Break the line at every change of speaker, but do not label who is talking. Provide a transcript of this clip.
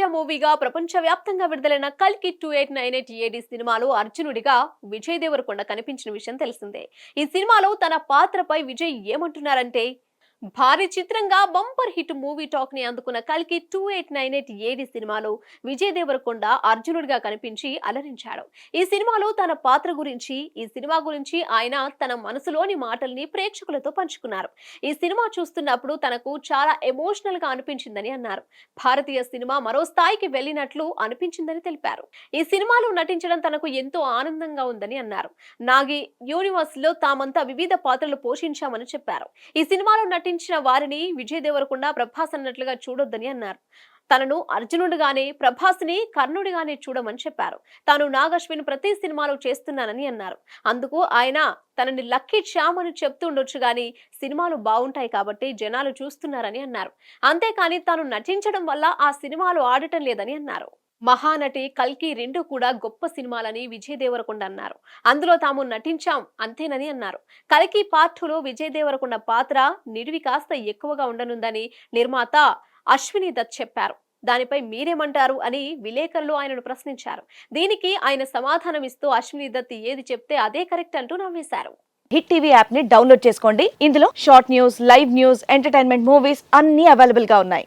India మూవీగా ప్రపంచవ్యాప్తంగా విడుదలైన కల్కి two eight nine eight A D సినిమాలో అర్జునుడిగా విజయ్ దేవరకొండ కనిపించిన విషయం తెలిసిందే. ఈ సినిమాలో తన పాత్రపై విజయ్ ఏమంటున్నారంటే భారీ చిత్రంగా బంపర్ హిట్ మూవీ టాక్ని అందుకున్న కల్కి two eight nine eight A D సినిమాలో విజయ్ దేవరకొండ అర్జునుడిగా కనిపించి అలరించాడు. ఈ సినిమాలో తన పాత్ర గురించి ఈ సినిమా గురించి ఆయన తన మనసులోని మాటల్ని ప్రేక్షకులతో పంచుకున్నారు. ఈ సినిమా చూస్తున్నప్పుడు తనకు చాలా ఎమోషనల్గా అనిపించిందని అన్నారు. భారతీయ సినిమా మరో స్థాయికి వెళ్ళినట్లు అనిపించిందని తెలిపారు. ఈ సినిమాలో నటించడం తనకు ఎంతో ఆనందంగా ఉందని అన్నారు. నాగి యూనివర్స్లో తామంతా వివిధ పాత్రలు పోషించామని చెప్పారు. ఈ సినిమాలో నటించిన వారిని విజయ్ దేవరకొండ ప్రభాస్ అన్నట్లుగా చూడొద్దని అన్నారు. తనను అర్జునుడిగానే ప్రభాస్ని కర్ణుడిగానే చూడమని చెప్పారు. తాను నాగశ్విని ప్రతి సినిమాలో చేస్తున్నానని అన్నారు. అందుకు ఆయన తనని లక్కీ శ్యామ్ అని చెప్తుండొచ్చు గాని సినిమాలు బాగుంటాయి కాబట్టి జనాలు చూస్తున్నారని అన్నారు. అంతేకాని తాను నటించడం వల్ల ఆ సినిమాలు ఆడటం లేదని అన్నారు. మహానటి కల్కి రెండు కూడా గొప్ప సినిమాలని విజయ్ దేవరకొండ అన్నారు. అందులో తాము నటించాం అంతేనని అన్నారు. కల్కి పార్టులో విజయ్ దేవరకొండ పాత్ర నిడివి కాస్త ఎక్కువగా ఉండనుందని నిర్మాత అశ్విని దత్ చెప్పారు. దానిపై మీరేమంటారు అని విలేకరులు ఆయనను ప్రశ్నించారు. దీనికి ఆయన సమాధానం ఇస్తూ అశ్విని దత్ ఏది చెప్తే అదే కరెక్ట్ అంటూ నవ్వేశారు.
హిట్ టీవీ యాప్ని డౌన్లోడ్ చేసుకోండి. ఇందులో short news live news entertainment movies అన్ని అవైలబుల్గా ఉన్నాయి.